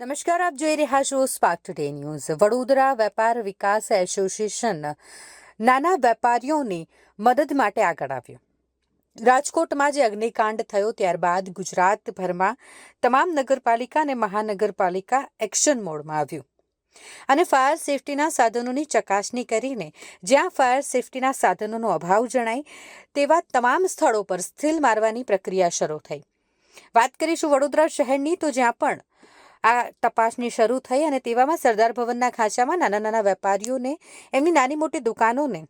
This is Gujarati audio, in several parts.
નમસ્કાર, આપ જોઈ રહ્યા છો સ્પાર્ક ટુડે ન્યૂઝ વડોદરા વેપાર વિકાસ એસોસિએશન નાના વેપારીઓની મદદ માટે આગળ આવ્યું. રાજકોટમાં જે અગ્નિકાંડ થયો ત્યારબાદ ગુજરાતભરમાં તમામ નગરપાલિકા અને મહાનગરપાલિકા એક્શન મોડમાં આવ્યું. અને ફાયર સેફટીના સાધનોની ચકાસણી કરીને જ્યાં ફાયર સેફટીના સાધનોનો અભાવ જણાય તેવા તમામ સ્થળો પર સ્થિલ મારવાની પ્રક્રિયા શરૂ થઈ. વાત કરીશું વડોદરા શહેરની તો જ્યાં પણ આ તપાસની શરૂ થઈ અને તેવામાં સરદાર ભવનના ખાંચામાં નાના નાના વેપારીઓને, એમની નાની મોટી દુકાનોને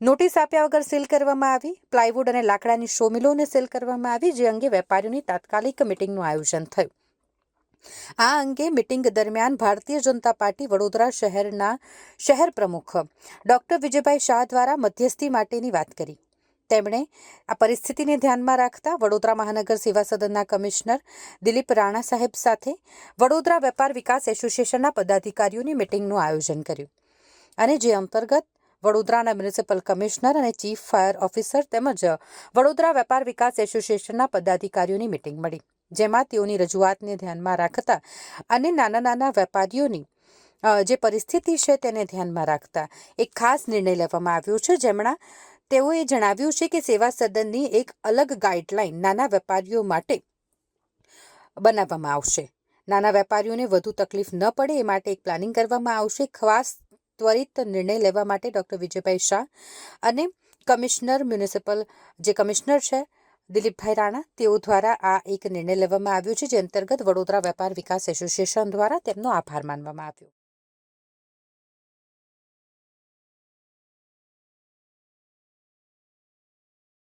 નોટિસ આપ્યા વગર સીલ કરવામાં આવી. પ્લાયવુડ અને લાકડાની શોમિલોને સીલ કરવામાં આવી, જે અંગે વેપારીઓની તાત્કાલિક મિટિંગનું આયોજન થયું. આ અંગે મિટિંગ દરમિયાન ભારતીય જનતા પાર્ટી વડોદરા શહેરના શહેર પ્રમુખ ડોક્ટર વિજયભાઈ શાહ દ્વારા મધ્યસ્થી માટેની વાત કરી. તેમણે આ પરિસ્થિતિને ધ્યાનમાં રાખતા વડોદરા મહાનગર સેવા સદનના કમિશનર દિલીપ રાણા સાહેબ સાથે વડોદરા વેપાર વિકાસ એસોસિએશનના પદાધિકારીઓની મિટિંગનું આયોજન કર્યું. અને જે અંતર્ગત વડોદરાના મ્યુનિસિપલ કમિશનર અને ચીફ ફાયર ઓફિસર તેમજ વડોદરા વેપાર વિકાસ એસોસિએશનના પદાધિકારીઓની મિટિંગ મળી, જેમાં તેઓની રજૂઆતને ધ્યાનમાં રાખતા અને નાના નાના વેપારીઓની જે પરિસ્થિતિ છે તેને ધ્યાનમાં રાખતા એક ખાસ નિર્ણય લેવામાં આવ્યો છે જેમણા તેઓએ જણાવ્યું છે કે સેવા સદનની એક અલગ ગાઈડલાઈન નાના વેપારીઓ માટે બનાવવામાં આવશે. નાના વેપારીઓને વધુ તકલીફ ન પડે એ માટે એક પ્લાનિંગ કરવામાં આવશે. ખાસ ત્વરિત નિર્ણય લેવા માટે ડૉક્ટર વિજયભાઈ શાહ અને કમિશનર મ્યુનિસિપલ, જે કમિશનર છે, દિલીપભાઈ રાણા, તેઓ દ્વારા આ એક નિર્ણય લેવામાં આવ્યો છે, જે અંતર્ગત વડોદરા વેપાર વિકાસ એસોસિએશન દ્વારા તેમનો આભાર માનવામાં આવ્યો.